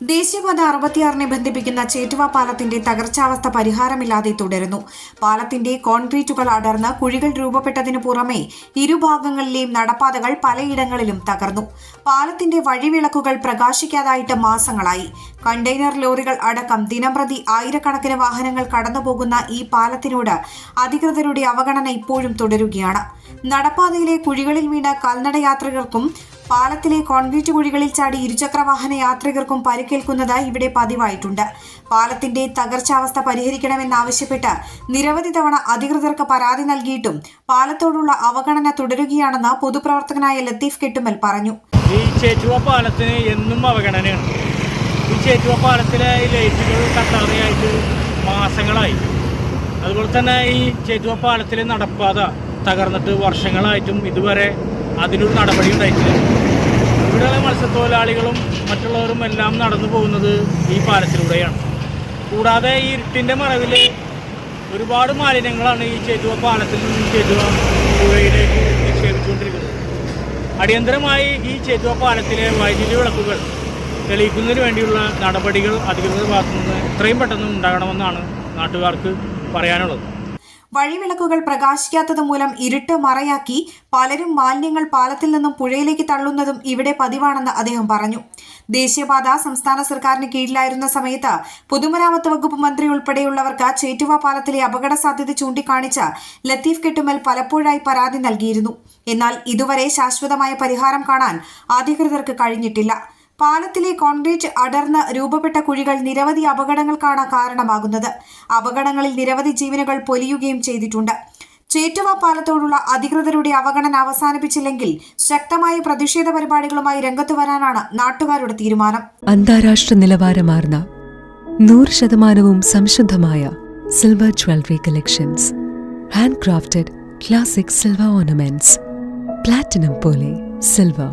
ദേശീയപാത അറുപത്തിയാറിനെ ബന്ധിപ്പിക്കുന്ന ചേറ്റുവ പാലത്തിന്റെ തകർച്ചാവസ്ഥ പരിഹാരമില്ലാതെ തുടരുന്നു. പാലത്തിന്റെ കോൺക്രീറ്റുകൾ അടർന്ന് കുഴികൾ രൂപപ്പെട്ടതിനു പുറമെ ഇരുഭാഗങ്ങളിലെയും നടപ്പാതകൾ പലയിടങ്ങളിലും തകർന്നു. പാലത്തിന്റെ വഴിവിളക്കുകൾ പ്രകാശിക്കാതായിട്ട് മാസങ്ങളായി. കണ്ടെയ്നർ ലോറികൾ അടക്കം ദിനംപ്രതി ആയിരക്കണക്കിന് വാഹനങ്ങൾ കടന്നുപോകുന്ന ഈ പാലത്തിനോട് അധികൃതരുടെ അവഗണന ഇപ്പോഴും തുടരുകയാണ്. നടപ്പാതയിലെ കുഴികളിൽ വീണ കാൽനട യാത്രികർക്കും പാലത്തിലെ കോൺക്രീറ്റ് കുഴികളിൽ ചാടി ഇരുചക്ര വാഹന യാത്രികർക്കും പരിക്കേൽക്കുന്നതായി ഇവിടെ പതിവായിട്ടുണ്ട്. പാലത്തിന്റെ തകർച്ചാവസ്ഥ പരിഹരിക്കണമെന്നാവശ്യപ്പെട്ട് നിരവധി തവണ അധികൃതർക്ക് പരാതി നൽകിയിട്ടും പാലത്തോടുള്ള അവഗണന തുടരുകയാണെന്ന് പൊതുപ്രവർത്തകനായ ലത്തീഫ് കെട്ടുമൽ പറഞ്ഞു. ഈ ചേച്ചുവ പാലത്തിന് എന്നും അവഗണനയാണ്. ഈ ചേച്ചുവ പാലത്തിലെ ലൈറ്റുകൾ കത്താതെയായിട്ട് മാസങ്ങളായി. അതുപോലെ തന്നെ ഈ ചേറ്റുവ പാലത്തിലെ നടപ്പാത തകർന്നിട്ട് വർഷങ്ങളായിട്ടും ഇതുവരെ അതിനൊരു നടപടി ഉണ്ടായിട്ടില്ല. ഇവിടെയുള്ള മത്സ്യത്തൊഴിലാളികളും മറ്റുള്ളവരും എല്ലാം നടന്നു പോകുന്നത് ഈ പാലത്തിലൂടെയാണ്. കൂടാതെ ഈ ഇരുട്ടിന്റെ മറവിൽ ഒരുപാട് മാലിന്യങ്ങളാണ് ഈ ചേറ്റുവ പാലത്തിൽ നിന്നും ചേറ്റുവ പുഴയിലേക്ക് നിക്ഷേപിച്ചുകൊണ്ടിരിക്കുന്നത്. അടിയന്തരമായി ഈ ചേറ്റുവ പാലത്തിലെ വൈദ്യുതി വിളക്കുകൾ തെളിയിക്കുന്നതിന് വേണ്ടിയുള്ള നടപടികൾ അധികൃതർ ഭാഗത്തുനിന്ന് എത്രയും പെട്ടെന്ന് ഉണ്ടാകണമെന്നാണ് നാട്ടുകാർക്ക് പറയാനുള്ളത്. വഴിവിളക്കുകൾ പ്രകാശിക്കാത്തത് മൂലം ഇരുട്ട് മറയാക്കി പലരും മാലിന്യങ്ങൾ പാലത്തിൽ നിന്നും പുഴയിലേക്ക് തള്ളുന്നതും ഇവിടെ പതിവാണെന്ന് അദ്ദേഹം പറഞ്ഞു. ദേശീയപാത സംസ്ഥാന സർക്കാരിന് കീഴിലായിരുന്ന സമയത്ത് പൊതുമരാമത്ത് വകുപ്പ് മന്ത്രി ഉൾപ്പെടെയുള്ളവർക്ക് ചേറ്റുവ പാലത്തിലെ അപകട സാധ്യത ചൂണ്ടിക്കാണിച്ച് ലത്തീഫ് കെട്ടുമൽ പലപ്പോഴായി പരാതി നൽകിയിരുന്നു. എന്നാൽ ഇതുവരെ ശാശ്വതമായ പരിഹാരം കാണാൻ അധികൃതർക്ക് കഴിഞ്ഞിട്ടില്ല. പാലത്തിലെ കോൺക്രീറ്റ് അടർന്ന് രൂപപ്പെട്ട കുഴികൾ നിരവധി അപകടങ്ങൾക്കാണ് കാരണമാകുന്നത്. അപകടങ്ങളിൽ നിരവധി ജീവനുകൾ പൊലിയുകയും ചെയ്തിട്ടുണ്ട്. ചേറ്റുവ പാലത്തോടുള്ള അധികൃതരുടെ അവഗണന അവസാനിപ്പിച്ചില്ലെങ്കിൽ ശക്തമായ പ്രതിഷേധ പരിപാടികളുമായി രംഗത്തു വരാനാണ് നാട്ടുകാരുടെ തീരുമാനം. അന്താരാഷ്ട്ര നിലവാരമാർന്ന നൂറ് ശതമാനവും സംശുദ്ധമായ silver jewellery collections handcrafted classic silver ornaments platinum പോലെ silver